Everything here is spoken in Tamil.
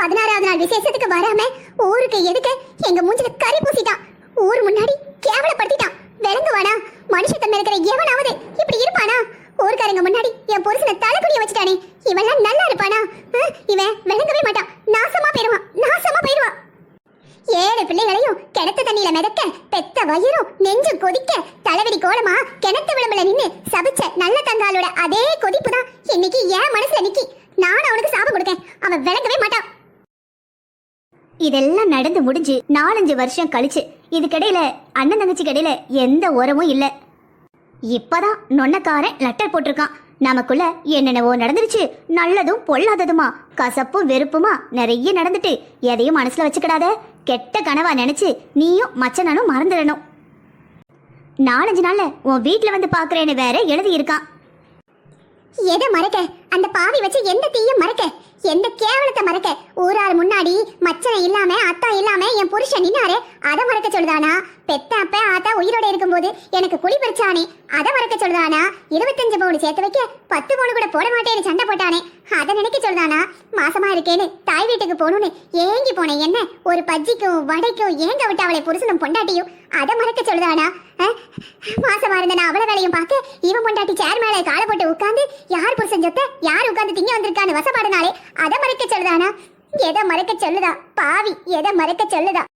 பதினாறாவது நாள் விசேஷத்துக்கு வராம ஊருக்கு எதுக்கு? எங்க மூஞ்சில கறி பூசிட்டான். ஊர் முன்னாடி கேவலப்படுத்திட்டான். விளங்குவானா? மனுஷத்தன்மை இருக்கிற எவனாவது இப்படி இருப்பானா? ஊருக்காரங்க முன்னாடி என் புருஷனை தலைக்குடிய வச்சுட்டானே. இவெல்லாம் நல்லா இருப்பானா? இவன் விளங்கவே மாட்டான். நாசமா போயிருவான் நாசமா போயிருவான் ஏழு பிள்ளைகளையும் கிணத்து தண்ணியில மிதக்க பெத்த வயிறும் நெஞ்சும் கொதிக்க தலைவலி கோலமா கிணத்து விளம்புல நின்னு சபிச்ச நல்ல தங்காலோட அதே கொதிப்பு தான் இன்னைக்கு என் மனசுல நிக்கி. நான் அவனுக்கு சாபம் கொடுக்கேன். அவன் விளங்கவே மாட்டான். இதெல்லாம் நடந்து முடிஞ்சு நாலஞ்சு வருஷம் கழிச்சு இதுக்கிடையில அண்ணன் தங்கச்சி கடையில எந்த உரமும் இல்ல. இப்பதான் நொன்னக்காரன் லெட்டர் போட்டிருக்கான். நமக்குள்ள என்னென்னவோ நடந்துருச்சு. நல்லதும் பொல்லாததுமா கசப்பும் வெறுப்புமா நிறைய நடந்துட்டு எதையும் மனசுல வச்சுக்கிடாத. கெட்ட கனவா நினைச்சு நீயும் மச்சனனும் மறந்துடணும். நாலஞ்சு நாள்ல உன் வீட்டுல வந்து பாக்குறேன்னு வேற எழுதி இருக்கான் எதை மறக்க? அந்த பாவி வச்சு எந்த தீயும் மறக்க? எந்த கேவலத்தை மறக்க? ஊரார் முன்னாடி மச்சனை இல்லாம அத்தா இல்லாம என் புருஷன் நின்னாரு. அதை மறக்க சொல்லுதானா? பெத்த அப்ப ஆத்தா உயிரோட இருக்கும்போது எனக்கு குழி பறிச்சானே. அதை மறக்க சொல்லுதானா? இருபத்தஞ்சு பவுன் சேர்த்து வைக்க பத்து பவுன் கூட போட மாட்டேன்னு சண்டை போட்டானே. அதை நினைக்க சொல்லுதானா? மாசமா இருக்கேன்னு தாய் வீட்டுக்கு போகணும்னு ஏங்கி போனேன் என்ன? ஒரு பஜ்ஜிக்கும் வடைக்கும் ஏங்க விட்டு அவளை புருஷனும் பொண்டாட்டியும். அதை மறக்க சொல்லுதானா? அஹ், மாசமா இருந்த நான் அவள வேலையும் பார்க்க இவன் பொண்டாட்டி சேர் மேல காலை போட்டு உட்காந்து யார் புருஷன் சொத்த யார் உட்காந்து திங்க வந்திருக்கான்னு வசப்பாடுனாலே அதை மறைக்க சொல்லுதானா? எதை மறைக்க சொல்லுதா? பாவி எதை மறைக்க சொல்லுதா?